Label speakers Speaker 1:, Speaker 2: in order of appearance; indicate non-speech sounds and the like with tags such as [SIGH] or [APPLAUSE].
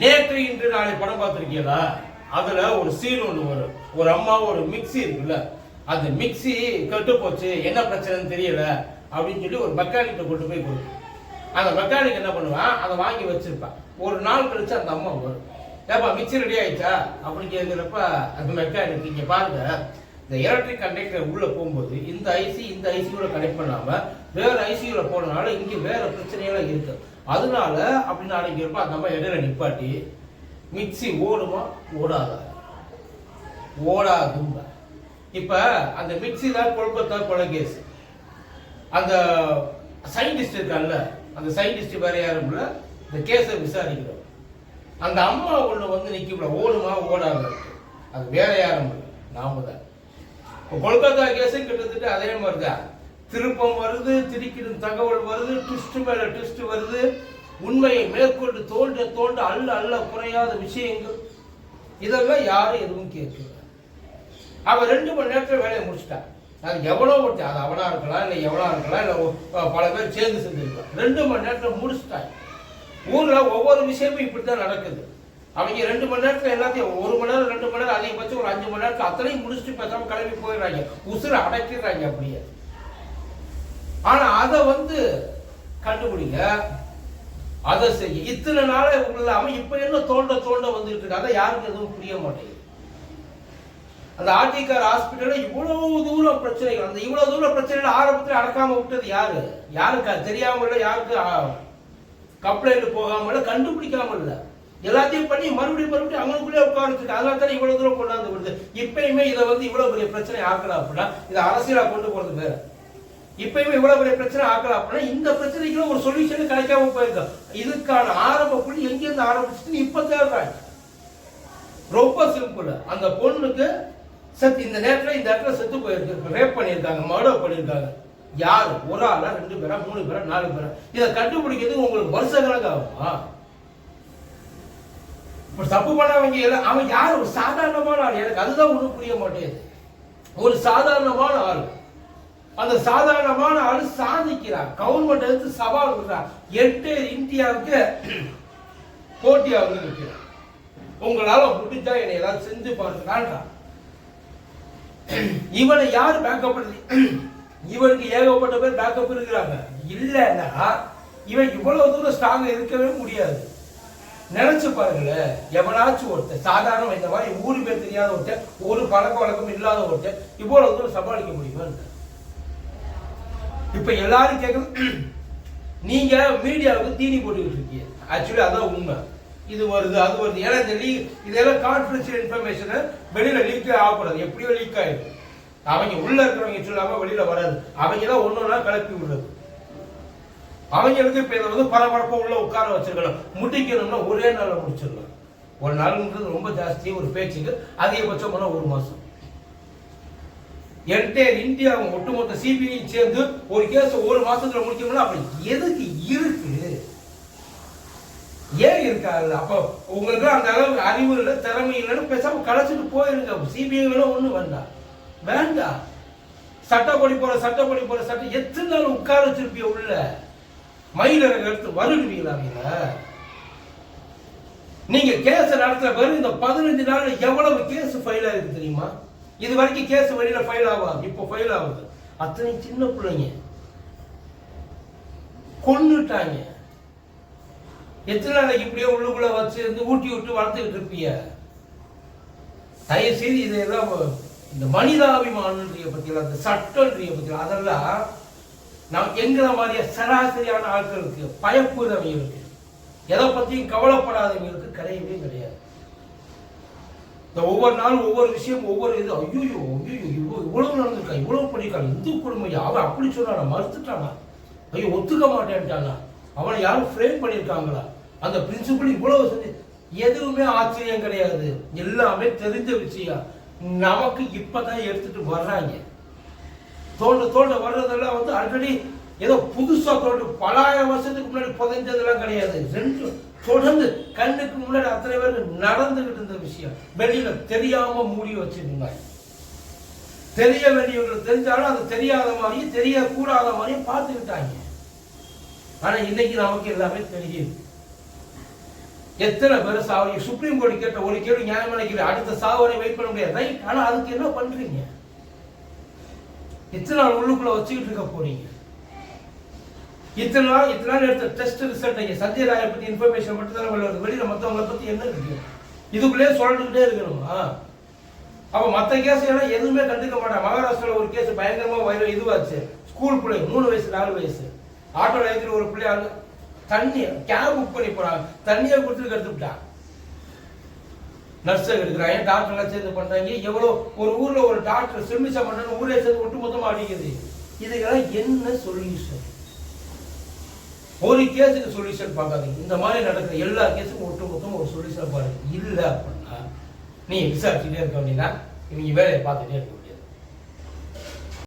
Speaker 1: நேற்று இன்று நாளை படம் பார்த்துருக்கீங்களா அதுல ஒரு சீன் ஒன்று வரும். ஒரு அம்மா ஒரு மிக்ஸி இருக்குல்ல? அந்த மிக்ஸி கெட்டு போச்சு. என்ன பிரச்சனைன்னு தெரியல அப்படின்னு சொல்லி ஒரு மெக்கானிக்கை கொண்டு போய் கொடுக்கும் அந்த மெக்கானிக் என்ன பண்ணுவான் அதை வாங்கி வச்சிருப்பான் ஒரு நாள் கழிச்சு அந்த அம்மா வரும். ஏப்பா மிக்ஸி ரெடி ஆயிடுச்சா? அப்படின்னு கேட்குறப்ப அந்த மெக்கானிக் இங்கே பாருங்க. இந்த எலக்ட்ரிக் கண்டக்டர் உள்ளே போகும்போது இந்த ஐசி இந்த ஐசியோட கனெக்ட் பண்ணாமல் வேற ஐசியூவில் போனனால இங்கே வேற பிரச்சனையெல்லாம் இருக்குது அதனால அப்படின்னு நினைக்கிறப்ப அந்த அம்மா இடையில நிப்பாட்டி மிக்ஸி ஓடுமா? ஓடாதா? ஓடாதும்ப. இப்ப அந்த மிக்ஸி தான் கொல்கத்தா கொலகேஸ் அந்த சயின்டிஸ்ட் இருக்கான்ல அந்த சயின்டிஸ்ட் வேற யாரும் இந்த கேஸை விசாரிக்கிறோம். அந்த அம்மா ஒண்ணு வந்து நிக்கும்ல ஓடுமா? ஓடாது? அது வேற யாரும் இல்லை. நாம தான். இப்போ கொல்கத்தா கேஸும் கிட்டத்தட்ட அதே மாதிரி தான் திருப்பம் வருது திரிக்கிடும் தகவல் வருது ட்விஸ்ட் மேல ட்விஸ்ட் வருது. உண்மையை மேற்கொண்டு தோண்ட தோண்ட அல்ல அல்ல குறையாத விஷயங்கள். இதெல்லாம் யாரும் எதுவும் கேட்கல. அவன் ரெண்டு மணி நேரத்தில் வேலையை முடிச்சிட்டான். அது எவ்வளோ ஒருத்தர் அது அவனா இருக்கலாம் இல்லை எவ்வளோ இருக்கலாம் இல்லை பல பேர் சேர்ந்து செஞ்சிருக்கலாம். ரெண்டு மணி நேரத்தில் முடிச்சிட்டான். ஊரில் ஒவ்வொரு விஷயமும் இப்படி தான் நடக்குது. அவங்க ரெண்டு மணி நேரத்தில் எல்லாத்தையும் ஒரு மணி நேரம் ரெண்டு மணி நேரம் அதிகபட்சம் ஒரு அஞ்சு மணி நேரத்தில் அத்தனையும் முடிச்சுட்டு பேசாமல் கிளம்பி போயிடுறாங்க. உசுரை அடைக்கிறாங்க அப்படியே. ஆனா அதை வந்து கண்டுபிடிங்க. அதை செய்ய. இத்தனை நாளே உங்களை அவன் இப்ப என்ன தோண்ட தோண்ட வந்துட்டு இருக்கு அதை யாருக்கு எதுவும் புரிய மாட்டேங்குது. அந்த ஆர்டிகார் ஹாஸ்பிட்டல்ல இவ்வளவு தூரம் பிரச்சனைகள் அந்த இவ்வளவு தூரம் பிரச்சனைகள் ஆரம்பத்தில் அடக்காம விட்டது யாரு? யாருக்கு தெரியாம இல்லை யாருக்கு கம்ப்ளைண்ட் போகாம இல்லை கண்டுபிடிக்காம இல்லை. எல்லாத்தையும் பண்ணி மறுபடியும் மறுபடியும் அவங்களுக்குள்ளே உட்காந்துருக்கு அதனால தான் இவ்வளவு தூரம் கொண்டாந்து விடுது இப்பயுமே இதை வந்து இவ்வளவு பெரிய பிரச்சனை ஆக்கலாம் அப்படின்னா இதை அரசியலா கொண்டு போறது வேற. இப்பயுமே இவ்வளவு பெரிய பிரச்சனை ஆக்கலாம் அப்படின்னா இந்த பிரச்சனைக்கு ஒரு சொல்யூஷன் கிடைக்காம போயிருக்கோம். இதுக்கான ஆரம்ப புள்ளி எங்கிருந்து ஆரம்பிச்சுன்னு இப்ப தேடுறாங்க. ரொம்ப சிம்பிள் அந்த பொண்ணுக்கு செத்து இந்த நேரத்தில் இந்த இடத்துல செத்து போயிருக்கு. ரேப் பண்ணியிருக்காங்க மர்டர் பண்ணியிருக்காங்க. யார்? ஒரு ஆளா ரெண்டு பேரா மூணு பேரா நாலு பேரா? இதை கண்டுபிடிக்கிறதுக்கு உங்களுக்கு வருஷ கணக்கு ஆகுமா இப்போ தப்பு பண்ணவங்க எல்லாம் அவன் யார்? ஒரு சாதாரணமான ஆள். எனக்கு அதுதான் ஒன்றும் புரிய மாட்டேங்குது. ஒரு சாதாரணமான ஆள். அந்த சாதாரணமான ஆள் சாதிக்கிறார். கவர்மெண்ட் எடுத்து சவால் விடுறார் எட்டு இந்தியாவுக்கு போட்டியா வந்து நிற்கிறார் உங்களால முடிஞ்சா என்னை ஏதாவது செஞ்சு பாருங்களான்றான் இவனை யார் பேக்கப் பண்ணி இவனுக்கு ஏகப்பட்ட பேர் பேக்கப் இருக்கிறாங்க. இல்லைன்னா இவன் இவ்வளவு தூரம் ஸ்ட்ராங்கா இருக்கவே முடியாது. நினைச்சு பாருங்களேன். எவனாச்சும் ஒருத்தன் சாதாரண இந்த மாதிரி ஊரு பேர் தெரியாத ஒருத்தர் ஒரு பழக்க வழக்கம் இல்லாத ஒருத்தர் இவ்வளவு தூரம் சமாளிக்க முடியுமா இப்போ எல்லாரும் கேட்குறது [CLEARS THROAT] நீங்க மீடியாவுக்கு தீனி போட்டுக்கிட்டு இருக்கீங்க. ஆக்சுவலி அதான் உண்மை. இது வருது அது வருது. ஏன்னா இந்த லீக் இதெல்லாம் கான்ஃபிடென்ஷியல் இன்ஃபர்மேஷனை வெளியில் லீக்கே ஆகக்கூடாது. எப்படியோ லீக் ஆயிடும். அவங்க உள்ள இருக்கிறவங்க சொல்லாம வெளியில வராது. அவங்க தான் ஒன்றா கிளப்பி விடுறது. அவங்களுக்கு இப்போ இதை வந்து பரபரப்பாக உள்ள உட்கார வச்சிருக்கலாம் முடிக்கணும்னா ஒரே நாளில் முடிச்சிடலாம் ஒரு நாளுன்றது ரொம்ப ஜாஸ்தி ஒரு பேச்சுக்கு அதிகபட்சம் போனா ஒரு மாதம் என்டையர் இந்தியா ஒட்டுமொத்த சிபிஐயும் சேர்ந்து ஒரு கேஸ் ஒரு மாசத்துல முடிக்கணும்னா அப்ப எதுக்கு இருக்கு? ஏன் இருக்காது? அப்போ உங்களுக்கு அந்த அளவுக்கு அறிவு இல்லை திறமை இல்லைன்னு பேசாம கலைச்சிட்டு போயிருங்க. சிபிஐ ஒண்ணு வேண்டாம். வேண்டாம். சட்டப்படி போற சட்டப்படி போற சட்டம் எத்தனை நாள் உட்கார வச்சிருப்பிய உள்ள? மயிலிறகு எடுத்து வருடுவீங்களா நீங்க? நீங்க கேஸ் நடத்துற பிறகு இந்த பதினஞ்சு நாள் எவ்வளவு கேஸ் ஃபைல் ஆயிருக்கு தெரியுமா? இது வரைக்கும் கேஸ் வெளியில் ஃபைல் ஆகாது. இப்போ ஃபைல் ஆகுது. அத்தனை சின்ன பிள்ளைங்க கொன்னுட்டாங்க. எத்தனை நாளைக்கு இப்படியே உள்ளுக்குள்ள வச்சு இருந்து ஊட்டி விட்டு வளர்த்துக்கிட்டு இருப்பீங்க தயவு செய்து இதெல்லாம் இந்த மனிதாபிமானன்றிய பற்றியெல்லாம் இந்த சட்டன்றிய பற்றியெல்லாம் அதெல்லாம் நம் எங்களை மாதிரியா சராசரியான ஆட்களுக்கு பயப்புறவங்களுக்கு எதை பத்தியும் கவலைப்படாதவங்களுக்கு கிடையவே கிடையாது. இந்த ஒவ்வொரு நாளும் ஒவ்வொரு விஷயம் ஒவ்வொரு இது. ஐயோ ஐயோ இவ்வளவு இவ்வளவு நடந்திருக்கா இவ்வளவு பண்ணிருக்காங்க இந்து குடும்பம் அவன் அப்படி சொன்னானா மறுத்துட்டானா? ஐயோ ஒத்துக்க மாட்டேன்ட்டானா? அவனை யாரும் ஃப்ரேம் பண்ணியிருக்காங்களா அந்த பிரின்சிபல் இவ்வளவு செஞ்சு எதுவுமே ஆச்சரியம் கிடையாது. எல்லாமே தெரிஞ்ச விஷயம். நமக்கு இப்பதான் எடுத்துட்டு வர்றாங்க. தோண்ட தோண்ட வர்றதெல்லாம் வந்து ஆல்ரெடி ஏதோ புதுசா தோண்டு பலாயிரம் வருஷத்துக்கு முன்னாடி புதைஞ்சதெல்லாம் கிடையாது. ரெண்டு தொடர்ந்து கண்ணுக்கு முன்னாடி அத்தனை பேருக்கு நடந்துகிட்டு இருந்த விஷயம். வெளியில தெரியாம மூடி வச்சிருந்தாங்க தெரிய வேண்டியவங்களுக்கு தெரிஞ்சாலும் அது தெரியாத மாதிரியும் தெரியக்கூடாத மாதிரியும் பார்த்துக்கிட்டாங்க. ஆனா இன்னைக்கு நமக்கு எல்லாமே தெரியுது. எத்தனை பேர் சாவரி சுப்ரீம் கோர்ட் கேட்ட ஒரு கேள்வி நியாயம் நினைக்கிற அடுத்த சாவரை வெயிட் பண்ண முடியாது. ரைட் ஆனா அதுக்கு என்ன பண்றீங்க? எத்தனை நாள் உள்ளுக்குள்ள வச்சுக்கிட்டு இருக்க போறீங்க. இத்தனை நாள் இத்தனை நாள் எடுத்த டெஸ்ட் ரிசல்ட் இங்க சஞ்சய் ராயை இன்ஃபர்மேஷன் மட்டும் தான் வருது. வெளியில் மற்றவங்களை பற்றி என்ன இருக்கு? இதுக்குள்ளே சொல்லிட்டுக்கிட்டே இருக்கணுமா? அப்போ மற்ற கேஸ் எல்லாம் எதுவுமே கண்டுக்க மாட்டான் மகாராஷ்டிரால ஒரு கேஸ் பயங்கரமாக வயிறு இதுவாச்சு. ஸ்கூல் பிள்ளை மூணு வயசு நாலு வயசு. ஆட்டோ ஏற்றிட்டு ஒரு பிள்ளை அங்கே தண்ணி கேப் புக் பண்ணி போறாங்க தண்ணியை கொடுத்துட்டு கற்றுக்கிட்டான் நர்ஸ் எடுக்கிறாங்க டாக்டர் எல்லாம் சேர்ந்து பண்ணுறாங்க எவ்வளோ ஒரு ஊரில் ஒரு டாக்டர் சிறுமிசா பண்றாங்க ஊரே சேர்ந்து ஒட்டு மொத்தமாக அடிக்குது. இதுக்கெல்லாம் என்ன சொல்யூஷன் ஒரு கேஸுக்கு சொல்யூஷன் பார்க்காதீங்க. இந்த மாதிரி நடக்கிற எல்லா கேஸுக்கும் ஒட்டு மொத்தம் ஒரு சொல்யூஷன் பாருங்க. இல்லை அப்படின்னா நீங்கள் விசாரிச்சுட்டே இருக்க வேண்டியதான் இவங்க வேலையை பார்த்துட்டே இருக்கணும்.